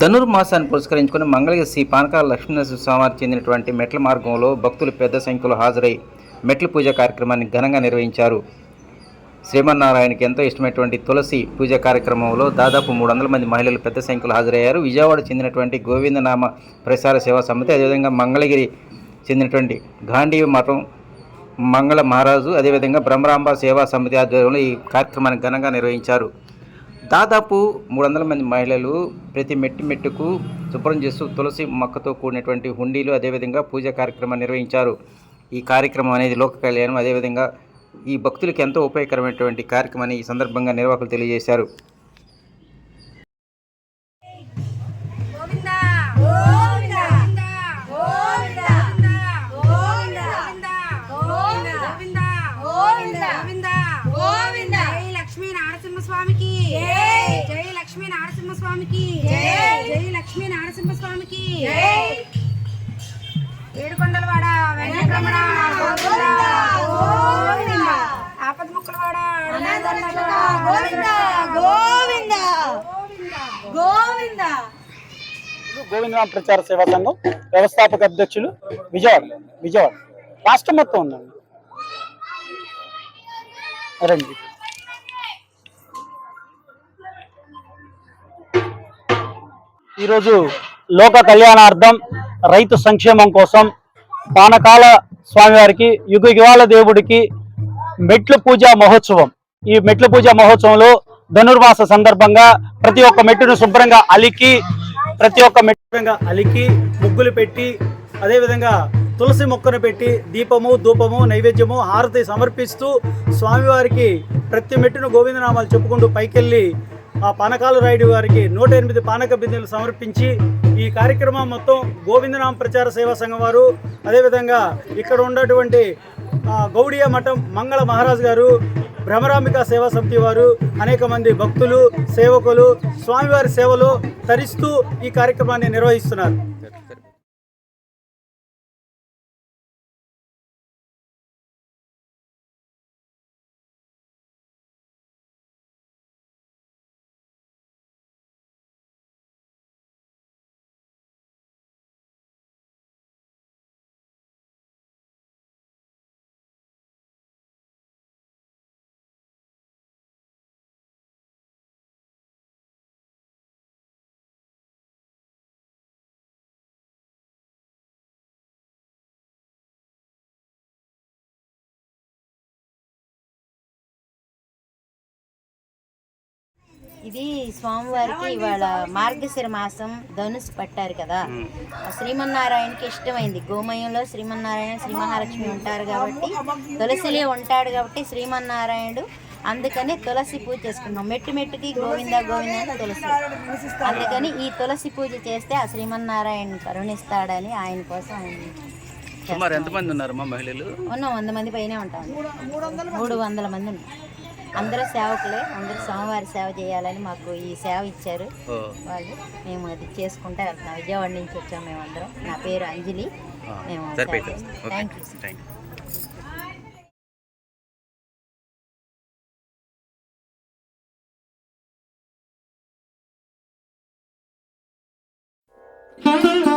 ధనుర్మాసాన్ని పురస్కరించుకుని మంగళగిరి శ్రీ పానకాల లక్ష్మీనరసింహ స్వామివారికి చెందినటువంటి మెట్ల మార్గంలో భక్తులు పెద్ద సంఖ్యలో హాజరై మెట్ల పూజ కార్యక్రమాన్ని ఘనంగా నిర్వహించారు. శ్రీమన్నారాయణకి ఎంతో ఇష్టమైనటువంటి తులసి పూజ కార్యక్రమంలో దాదాపు మూడు వందల మంది మహిళలు పెద్ద సంఖ్యలో హాజరయ్యారు. విజయవాడ చెందినటువంటి గోవిందనామ ప్రసార సేవా సమితి అదేవిధంగా మంగళగిరి చెందినటువంటి గాంధీ మఠం మంగళ మహారాజు అదేవిధంగా బ్రహ్మరాంబ సేవా సమితి ఆధ్వర్యంలో ఈ కార్యక్రమాన్ని ఘనంగా నిర్వహించారు. దాదాపు మూడు వందల మంది మహిళలు ప్రతి మెట్టు మెట్టుకు శుభ్రం చేస్తూ తులసి మొక్కతో కూడినటువంటి హుండీలు అదేవిధంగా పూజ కార్యక్రమాన్ని నిర్వహించారు. ఈ కార్యక్రమం అనేది లోక కళ్యాణం అదేవిధంగా ఈ భక్తులకు ఎంతో ఉపయోగకరమైనటువంటి కార్యక్రమాన్ని ఈ సందర్భంగా నిర్వాహకులు తెలియజేశారు. జై. లక్ష్మీ నరసింహ స్వామికి జై లక్ష్మీ నరసింహ స్వామికి ఏడుకొండలవాడ వెంకటరమణ ఆపద ముక్కలవాడ గోవిందా గోవిందా గోవిందా. గోవిందరామ ప్రచార సేవా సంఘం వ్యవస్థాపక అధ్యక్షులు విజయవాడ విజయవాడ. రాష్ట్రం మొత్తం ఉందండి. రండి. ఈరోజు లోక కళ్యాణార్థం రైతు సంక్షేమం కోసం పానకాల స్వామివారికి యుగ యుగాల దేవుడికి మెట్ల పూజ మహోత్సవం. ఈ మెట్ల పూజ మహోత్సవంలో ధనుర్మాస సందర్భంగా ప్రతి ఒక్క మెట్టును శుభ్రంగా అలికి ప్రతి ఒక్క మెట్టుగా అలికి ముగ్గులు పెట్టి అదేవిధంగా తులసి మొక్కను పెట్టి దీపము ధూపము నైవేద్యము హారతి సమర్పిస్తూ స్వామివారికి ప్రతి మెట్టును గోవిందనామాలు చెప్పుకుంటూ పైకెళ్ళి ఆ పానకాల రాయుడు వారికి నూట ఎనిమిది పానక బిందెలు సమర్పించి ఈ కార్యక్రమం మొత్తం గోవిందనామ ప్రచార సేవా సంఘం వారు అదేవిధంగా ఇక్కడ ఉన్నటువంటి గౌడియా గౌడియ మఠం మంగళ మహారాజ్ గారు భ్రమరాంబిక సేవా సమితి వారు అనేక మంది భక్తులు సేవకులు స్వామివారి సేవలో తరిస్తూ ఈ కార్యక్రమాన్ని నిర్వహిస్తున్నారు. ఇది స్వామివారికి ఇవాళ మార్గశిర మాసం ధనుసు పట్టారు కదా. శ్రీమన్నారాయణకి ఇష్టమైంది. గోమయంలో శ్రీమన్నారాయణ శ్రీ మహాలక్ష్మి ఉంటారు కాబట్టి తులసిలే ఉంటాడు కాబట్టి శ్రీమన్నారాయణుడు అందుకని తులసి పూజ చేసుకున్నాం. మెట్టు మెట్టుకి గోవింద గోవింద అని తులసి. అందుకని ఈ తులసి పూజ చేస్తే ఆ శ్రీమన్నారాయణ కరుణిస్తాడని ఆయన కోసం సుమారు ఎంతమంది ఉన్నారమ్మా మహిళలు? ఉన్నాం వంద మంది పైనే ఉంటాం. మూడు వందల మంది. ఉన్నాం అందరూ సేవకులే అందరూ స్వామివారి సేవ చేయాలని మాకు ఈ సేవ ఇచ్చారు. వాళ్ళు మేము అది చేసుకుంటా వెళ్తున్నాం విజయవాడ నుంచి వచ్చాం మేము అందరం నా పేరు అంజలి. మేము థ్యాంక్ యూ థ్యాంక్ యూ